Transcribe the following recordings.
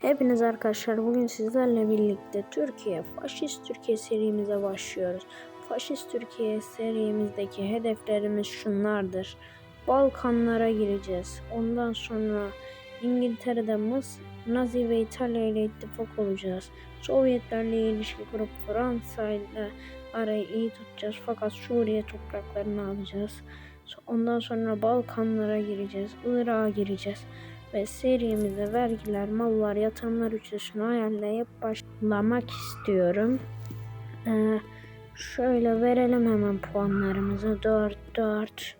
Hepiniz arkadaşlar bugün sizlerle birlikte Türkiye Faşist Türkiye serimize başlıyoruz. Faşist Türkiye serimizdeki hedeflerimiz şunlardır. Balkanlara gireceğiz. Ondan sonra İngiltere'de Mısır, Nazi ve İtalya ile ittifak olacağız. Sovyetlerle ilişki kurup Fransa ile arayı iyi tutacağız. Fakat Suriye topraklarını alacağız. Ondan sonra Balkanlara gireceğiz. Irak'a gireceğiz ve serimize vergiler, mallar, yatırımlar üçlüsünü ayarlayıp başlamak istiyorum. Ee, şöyle verelim hemen puanlarımızı. 4, 4.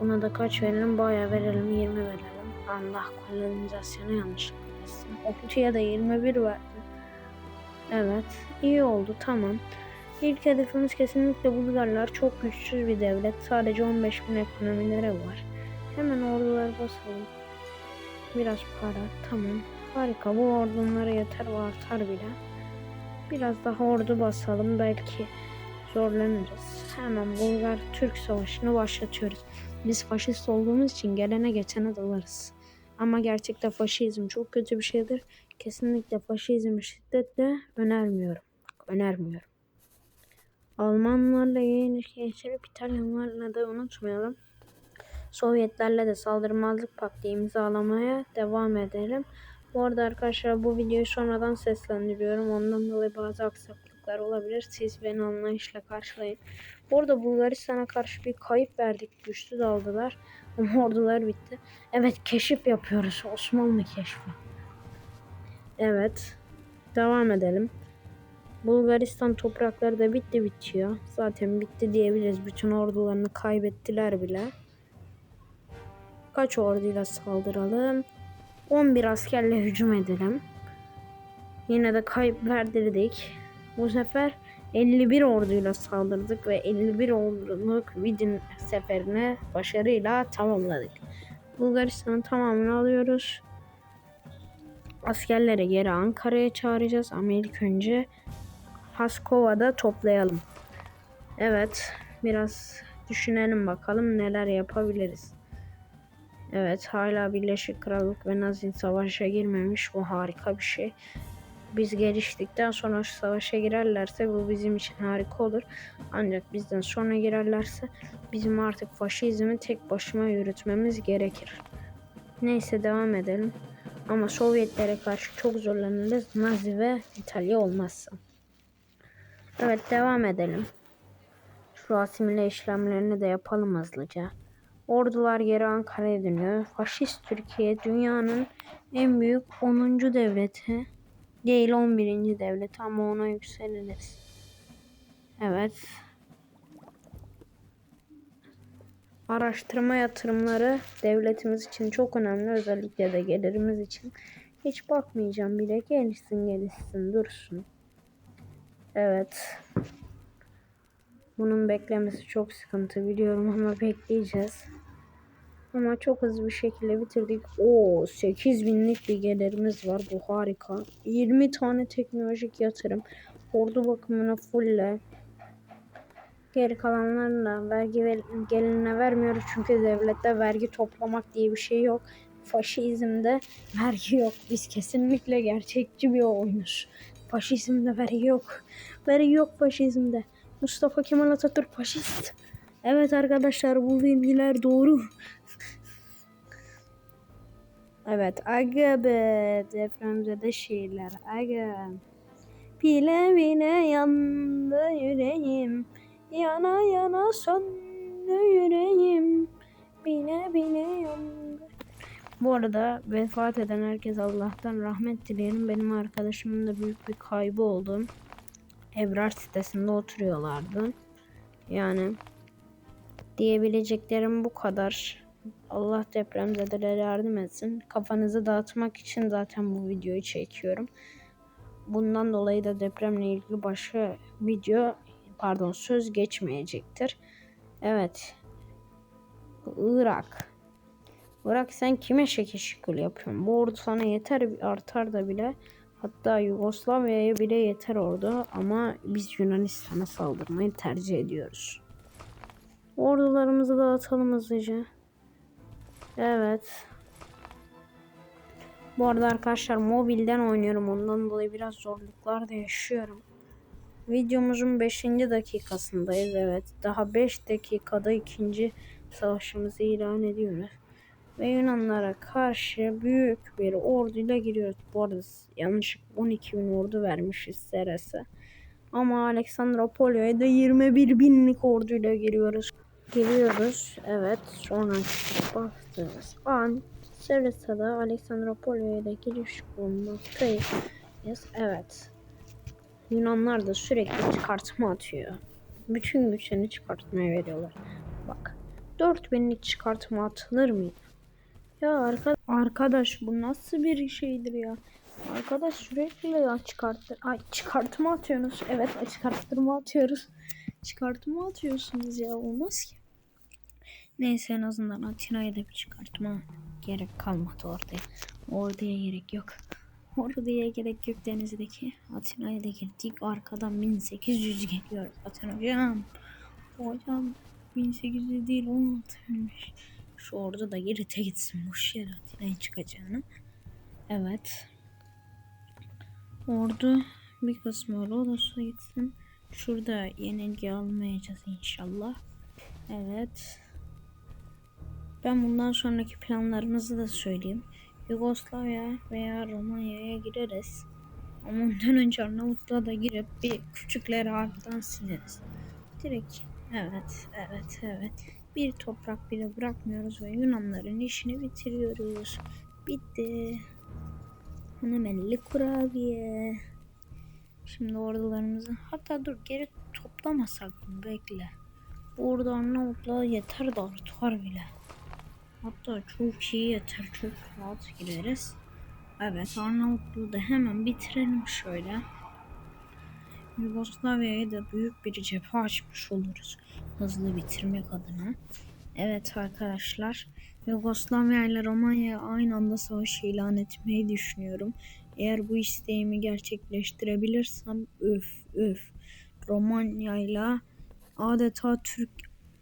Buna da kaç verelim? Baya verelim. 20 verelim. Allah kolonizasyonu yanlış etsin. Okutuya da 21 verdi. Evet. iyi oldu. Tamam. İlk hedefimiz kesinlikle Bulgarlar. Çok güçsüz bir devlet. Sadece 15 bin ekonomileri var. Hemen orduları basalım. Biraz para. Tamam. Harika. Bu ordunlara yeter ve artar bile. Biraz daha ordu basalım. Belki zorlanırız. Hemen Bulgar-Türk savaşını başlatıyoruz. Biz faşist olduğumuz için gelene geçene dalarız. Ama gerçekte faşizm çok kötü bir şeydir. Kesinlikle faşizmi şiddetle önermiyorum. Önermiyorum. Almanlarla yeni geçirip İtalyanlarla da unutmayalım. Sovyetlerle de saldırmazlık paktı imzalamaya devam edelim. Bu arada arkadaşlar bu videoyu sonradan seslendiriyorum. Ondan dolayı bazı aksaklıklar olabilir. Siz beni anlayışla karşılayın. Bu arada Bulgaristan'a karşı bir kayıp verdik. Güçlü daldılar. Ama ordular bitti. Evet keşif yapıyoruz. Osmanlı keşfi. Evet. Devam edelim. Bulgaristan toprakları da bitti bitiyor. Zaten bitti diyebiliriz. Bütün ordularını kaybettiler bile. Kaç orduyla saldıralım? 11 askerle hücum edelim. Yine de kayıp verdirdik. Bu sefer 51 orduyla saldırdık ve 51 orduluk Vidin seferini başarıyla tamamladık. Bulgaristan'ın tamamını alıyoruz. Askerleri geri Ankara'ya çağıracağız ama ilk önce Haskova'da toplayalım. Evet, biraz düşünelim bakalım neler yapabiliriz. Evet hala Birleşik Krallık ve Nazi savaşa girmemiş. Bu harika bir şey. Biz geliştikten sonra savaşa girerlerse bu bizim için harika olur. Ancak bizden sonra girerlerse bizim artık faşizmi tek başıma yürütmemiz gerekir. Neyse devam edelim. Ama Sovyetlere karşı çok zorlanırız. Nazi ve İtalya olmazsa. Evet devam edelim. Şu asimile işlemlerini de yapalım hızlıca. Ordular geri Ankara'ya dönüyor. Faşist Türkiye dünyanın en büyük 10. devleti. Değil 11. devleti ama ona yükseliriz. Evet. Araştırma yatırımları devletimiz için çok önemli. Özellikle de gelirimiz için. Hiç bakmayacağım bile. Gelişsin gelişsin dursun. Evet. Bunun beklemesi çok sıkıntı biliyorum ama bekleyeceğiz. Ama çok hızlı bir şekilde bitirdik. O 8 binlik bir gelirimiz var. Bu harika. 20 tane teknolojik yatırım. Ordu bakımına fulle. Geri kalanlarla vergi geline vermiyoruz. Çünkü devlette vergi toplamak diye bir şey yok. Faşizmde vergi yok. Biz kesinlikle gerçekçi bir oyunuz. Faşizmde vergi yok. Vergi yok faşizmde. Mustafa Kemal Atatürk faşist. Evet arkadaşlar bu bilgiler doğru. evet aga be depremzede şiirler aga. Bile bile yandı yüreğim. Yana yana söndü yüreğim. Bile bile yandı. Bu arada vefat eden herkes Allah'tan rahmet dileyelim. Benim arkadaşımın da büyük bir kaybı oldu. Ebrar sitesinde oturuyorlardı. Yani diyebileceklerim bu kadar. Allah depremzedelere yardım etsin. Kafanızı dağıtmak için zaten bu videoyu çekiyorum. Bundan dolayı da depremle ilgili başka video pardon söz geçmeyecektir. Evet. Irak. Irak sen kime şekil yapıyorsun? Bu ordu sana yeter artar da bile. Hatta Yugoslavya'ya bile yeter ordu ama biz Yunanistan'a saldırmayı tercih ediyoruz. Ordularımızı dağıtalım hızlıca. Evet. Bu arada arkadaşlar mobilden oynuyorum. Ondan dolayı biraz zorluklar da yaşıyorum. Videomuzun 5. dakikasındayız. Evet. Daha 5 dakikada ikinci savaşımızı ilan ediyoruz. Ve Yunanlara karşı büyük bir orduyla giriyoruz. Bu arada yanlış 12 bin ordu vermişiz Seres'e. Ama Aleksandropolyo'ya da 21 binlik orduyla giriyoruz. Giriyoruz. Evet. Sonra baktığımız an Seresa'da Aleksandropolyo'ya da giriş bulunmaktayız. Evet. Yunanlar da sürekli çıkartma atıyor. Bütün güçlerini çıkartmaya veriyorlar. Bak. 4000'lik çıkartma atılır mı? Ya arka, arkadaş bu nasıl bir şeydir ya? Arkadaş sürekli ya çıkartır. Ay çıkartma atıyorsunuz. Evet çıkarttırma atıyoruz. Çıkartma atıyorsunuz ya olmaz ki. Neyse en azından Atina'ya da bir çıkartma gerek kalmadı orada. Orduya gerek yok. Orduya gerek yok denizdeki. Atina'ya da girdik. Arkadan 1800 geliyor zaten hocam. Hocam 1800 değil 16'ymış. Şu ordu da Girit'e gitsin. Boş yere Atina'ya çıkacağını. Evet. Ordu bir kısmı Rodos'a gitsin. Şurada yenilgi almayacağız inşallah. Evet. Ben bundan sonraki planlarımızı da söyleyeyim. Yugoslavya veya Romanya'ya gireriz. Ama ondan önce Arnavutluğa da girip bir küçükleri ardından sileriz. Direkt evet evet evet. Bir toprak bile bırakmıyoruz ve Yunanların işini bitiriyoruz. Bitti. Hemelli kurabiye. Şimdi ordularımızı hatta dur geri toplamasak bekle. Orada Arnavutluğa yeter de artar bile. Hatta çok iyi yeter. Çok rahat gireriz. Evet Arnavutluğu da hemen bitirelim şöyle. Yugoslavya'ya da büyük bir cephe açmış oluruz. Hızlı bitirmek adına. Evet arkadaşlar. Yugoslavya ile Romanya'ya aynı anda savaş ilan etmeyi düşünüyorum. Eğer bu isteğimi gerçekleştirebilirsem öf öf. Romanya ile adeta Türk...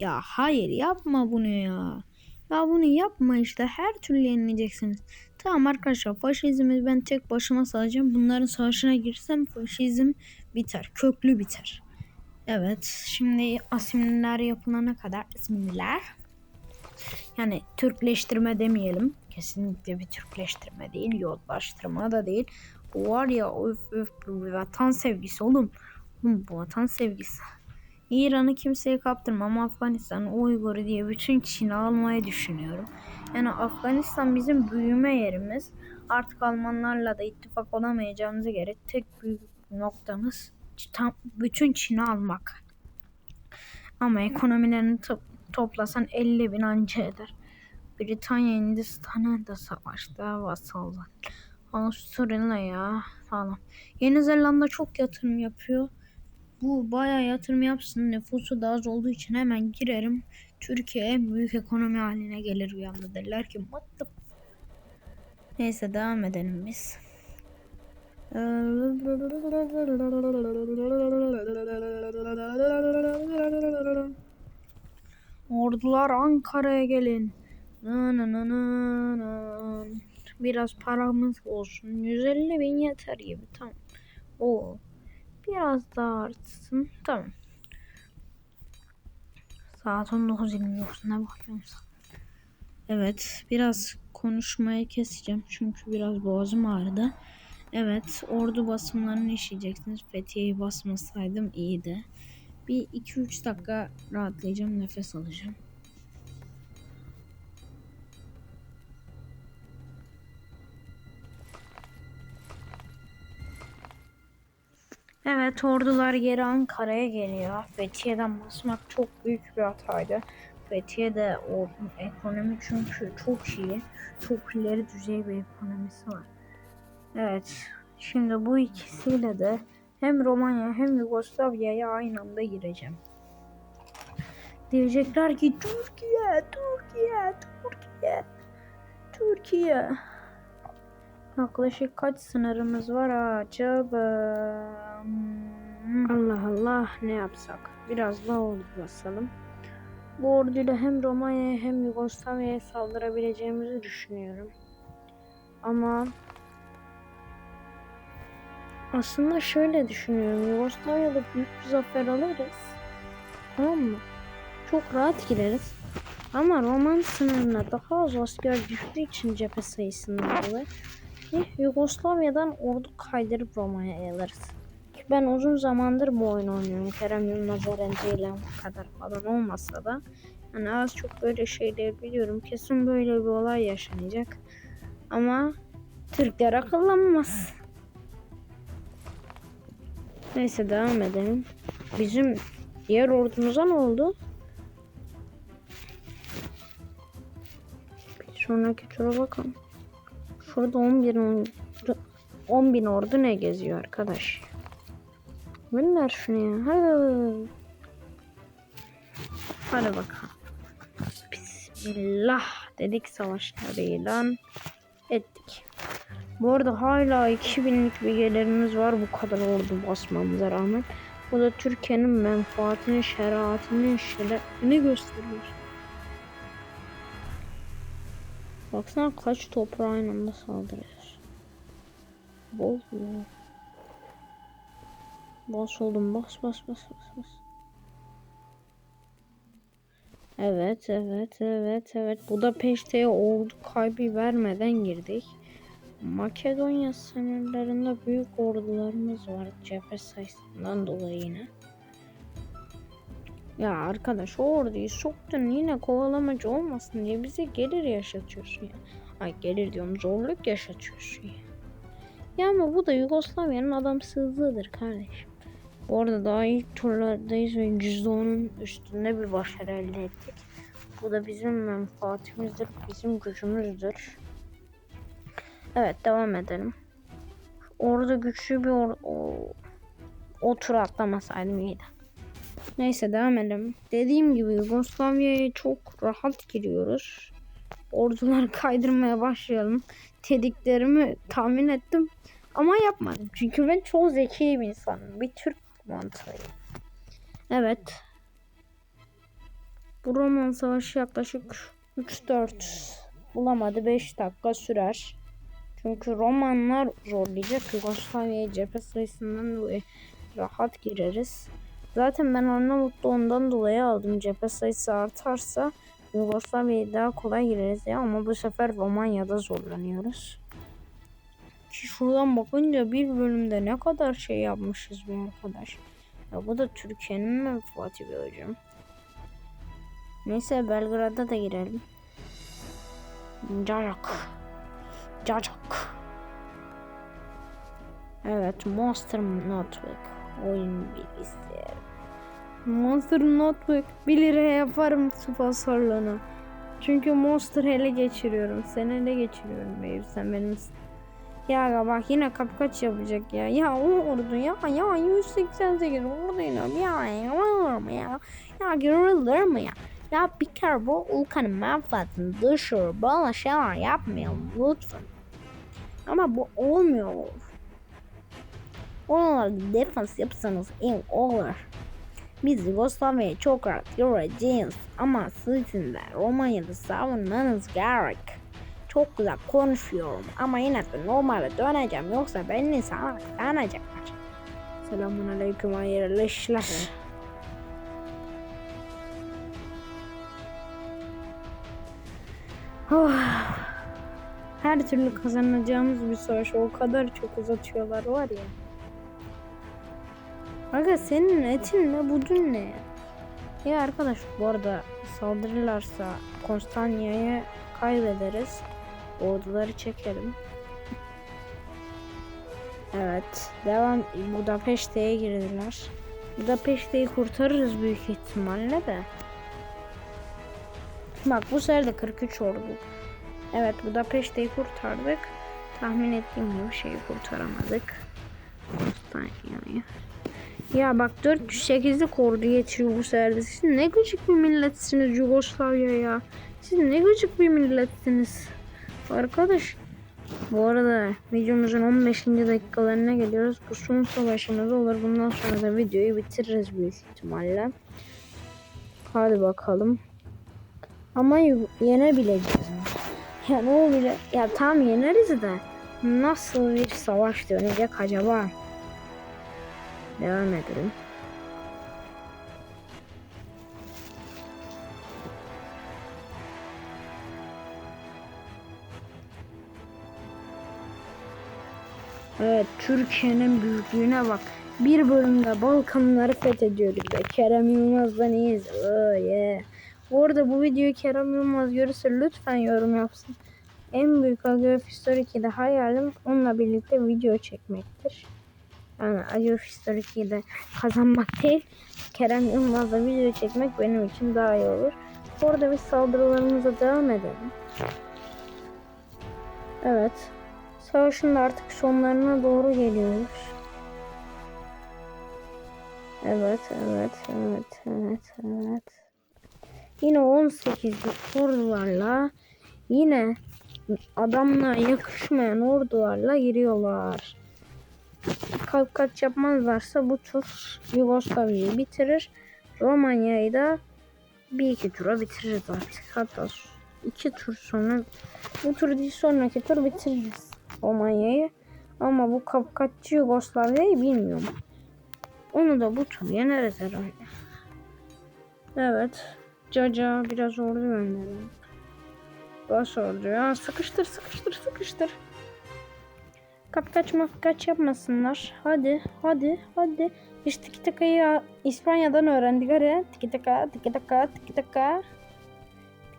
Ya hayır yapma bunu ya. Ya bunu yapma işte her türlü yenileceksiniz. Tamam arkadaşlar faşizmi ben tek başıma sağlayacağım. Bunların savaşına girsem faşizm biter. Köklü biter. Evet şimdi asimiller yapılana kadar asimiller yani Türkleştirme demeyelim. Kesinlikle bir Türkleştirme değil. Yozlaştırma da değil. Bu var ya öf öf bu vatan sevgisi oğlum. Oğlum bu vatan sevgisi. İran'ı kimseye kaptırmam. Afganistan, Uygur diye bütün Çin'i almayı düşünüyorum. Yani Afganistan bizim büyüme yerimiz. Artık Almanlarla da ittifak olamayacağımıza göre tek büyük noktamız tam bütün Çin'i almak. Ama ekonomilerini to toplasan 50 bin anca eder. Britanya Hindistan'a da savaşta vasallar. Avustralya falan. Yeni Zelanda çok yatırım yapıyor. Bu bayağı yatırım yapsın. Nüfusu da az olduğu için hemen girerim. Türkiye büyük ekonomi haline gelir bir anda derler ki what the Neyse devam edelim biz. Ordular Ankara'ya gelin. Biraz paramız olsun. 150 bin yeter gibi. Tamam. O biraz daha artsın. Tamam. Saat 19.29 ne bakıyorsun? Evet biraz konuşmayı keseceğim çünkü biraz boğazım ağrıdı. Evet ordu basımlarını işleyeceksiniz. Fethiye'yi basmasaydım iyiydi. Bir 2-3 dakika rahatlayacağım nefes alacağım. Evet ordular geri Ankara'ya geliyor. Fethiye'den basmak çok büyük bir hataydı. Fethiye'de o ekonomi çünkü çok iyi. Çok ileri düzey bir ekonomisi var. Evet. Şimdi bu ikisiyle de hem Romanya hem Yugoslavya'ya aynı anda gireceğim. Diyecekler ki Türkiye, Türkiye, Türkiye, Türkiye. Yaklaşık kaç sınırımız var acaba? Hmm, Allah Allah ne yapsak? Biraz daha basalım. Bu orduyla hem Romanya'ya hem Yugoslavya'ya saldırabileceğimizi düşünüyorum. Ama aslında şöyle düşünüyorum. Yugoslavya'da büyük bir zafer alırız. Tamam mı? Çok rahat gireriz. Ama Roman sınırına daha az asker düştüğü için cephe sayısından dolayı Yugoslavya'dan ordu kaydırıp Roma'ya alırız. Ki ben uzun zamandır bu oyunu oynuyorum. Kerem Yılmaz bu kadar falan olmasa da hani az çok böyle şeyler biliyorum. Kesin böyle bir olay yaşanacak. Ama Türkler akıllanmaz. Neyse devam edelim. Bizim diğer ordumuza ne oldu? Bir sonraki tura bakalım. Şurada 11 ordu, 10 bin ordu ne geziyor arkadaş? Gönder şunu ya. Hadi. Hadi bakalım. Bismillah dedik savaşları ilan ettik. Bu arada hala 2000'lik bir gelirimiz var bu kadar ordu basmamıza rağmen. Bu da Türkiye'nin menfaatini, şeriatini, şerefini gösteriyor. Baksana kaç toprağa aynı anda saldırıyor. Bol bol. Bas oldum bas bas bas bas bas. Evet evet evet evet. Budapeşte'ye ordu kaybı vermeden girdik. Makedonya sınırlarında büyük ordularımız var cephe sayısından dolayı yine. Ya arkadaş o orduyu soktun yine kovalamacı olmasın diye bize gelir yaşatıyorsun ya. Ay gelir diyorum zorluk yaşatıyorsun ya. Ya ama bu da Yugoslavya'nın adamsızlığıdır kardeşim. Bu arada daha ilk turlardayız ve %10'un üstünde bir başarı elde ettik. Bu da bizim menfaatimizdir, bizim gücümüzdür. Evet devam edelim. Orada güçlü bir or o, o tur atlamasaydım iyiydi. Neyse devam edelim. Dediğim gibi Yugoslavya'ya çok rahat giriyoruz. Ordular kaydırmaya başlayalım. Dediklerimi tahmin ettim ama yapmadım. Çünkü ben çok zeki bir insanım. Bir Türk mantığıyım. Evet. Bu roman savaşı yaklaşık 3-4 bulamadı 5 dakika sürer. Çünkü romanlar zorlayacak. Yugoslavya'ya cephe sayısından dolayı rahat gireriz. Zaten ben Arnavutlu ondan dolayı aldım. Cephe sayısı artarsa Yugoslavya'ya daha kolay gireriz ya ama bu sefer Romanya'da zorlanıyoruz. Ki şuradan bakınca bir bölümde ne kadar şey yapmışız bir arkadaş. Ya bu da Türkiye'nin menfaati bir hocam. Neyse Belgrad'a da girelim. Cacak. Cacak. Evet Monster Notebook. Oyun bilgisayarı. Monster Notebook 1 liraya yaparım sponsorluğunu. Çünkü Monster ele geçiriyorum. Sen ele geçiriyorum baby. Sen benim ya bak yine kapkaç yapacak ya. Ya o ya ya 188 ordu ya ya ya ya görülür mü ya? Ya bir kere bu ülkenin menfaatini dışarı böyle şeyler yapmayalım lütfen. Ama bu olmuyor. Oralar defans yapsanız iyi olur. Biz Yugoslavya'ya çok rahat göreceğiz ama sizin de Romanya'da savunmanız gerek. Çok güzel konuşuyorum ama yine de normale döneceğim yoksa beni sana sanacaklar. Selamun aleyküm hayırlı. Oh. Her türlü kazanacağımız bir savaş o kadar çok uzatıyorlar var ya. Aga senin etin ne budun ne? Ya arkadaş bu arada saldırırlarsa Konstanya'yı kaybederiz. Orduları çekelim. Evet. Devam. Budapeşte'ye girdiler. Budapeşte'yi kurtarırız büyük ihtimalle de. Bak bu sefer de 43 ordu. Evet Budapeşte'yi kurtardık. Tahmin ettiğim gibi şeyi kurtaramadık. Konstanya'yı. Ya bak 408'lik ordu geçiriyor bu sefer. Siz ne gıcık bir milletsiniz Yugoslavya ya. Siz ne gıcık bir milletsiniz. Arkadaş bu arada videomuzun 15. dakikalarına geliyoruz. Bu son savaşımız olur. Bundan sonra da videoyu bitiririz büyük ihtimalle. Hadi bakalım. Ama yenebileceğiz? Ya ne olacak? Ya tam yeneriz de nasıl bir savaş dönecek acaba? Devam edelim. Evet, Türkiye'nin büyüklüğüne bak. Bir bölümde Balkanları fethediyoruz be. Kerem Yılmaz'dan iyiyiz. Oh yeah. Bu arada bu videoyu Kerem Yılmaz görürse lütfen yorum yapsın. En büyük Agiof History 2'de hayalim onunla birlikte video çekmektir. Yani Agiof History 2'de kazanmak değil, Kerem Yılmaz'la video çekmek benim için daha iyi olur. Bu arada biz saldırılarımıza devam edelim. Evet. Savaşın da artık sonlarına doğru geliyoruz. Evet, evet, evet, evet, evet. Yine 18'lik ordularla yine adamla yakışmayan ordularla giriyorlar. Kalp kaç yapmazlarsa bu tur Yugoslavya'yı bitirir. Romanya'yı da bir iki tura bitiririz artık. Hatta iki tur sonra bu tur değil sonraki tur bitiririz Romanya'yı. Ama bu kapkaççı Yugoslavya'yı bilmiyorum. Onu da bu tur yeneriz herhalde. Evet. Caca biraz ordu gönderelim. Bas orduya. Sıkıştır sıkıştır sıkıştır. Kapkaç mafkaç yapmasınlar. Hadi hadi hadi. Biz tiki takayı İspanya'dan öğrendik hadi. Tiki taka tiki taka tiki taka.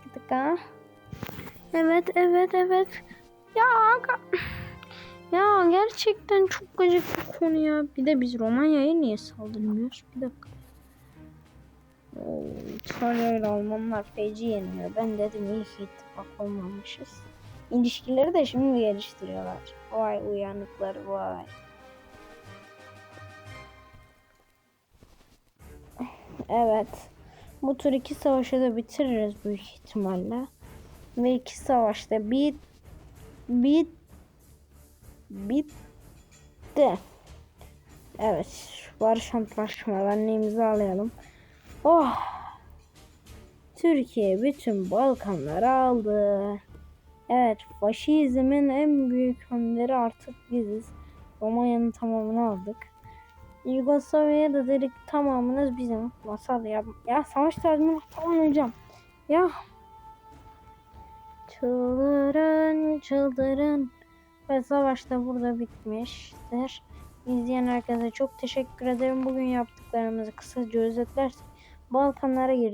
Tiki taka. Evet evet evet. Ya ya gerçekten çok gıcık bir konu ya. Bir de biz Romanya'ya niye saldırmıyoruz? Bir dakika. Oo, İtalya ile Almanlar feci yeniliyor. Ben dedim iyi ki ittifak olmamışız. İlişkileri de şimdi geliştiriyorlar. Vay uyanıklar vay. Evet. Bu tur iki savaşı da bitiririz büyük ihtimalle. Ve iki savaşta bit bit bitti. Evet. Barış antlaşmalarını imzalayalım. Oh. Türkiye bütün Balkanları aldı. Evet, faşizmin en büyük önderi artık biziz. Romanya'nın tamamını aldık. Yugoslavya'ya da dedik tamamınız bizim. Masal ya, ya savaş tazminatı tamamlayacağım. Ya. Çıldırın, çıldırın. Ve savaş da burada bitmiştir. İzleyen herkese çok teşekkür ederim. Bugün yaptıklarımızı kısaca özetlersek Balkanlara girdik.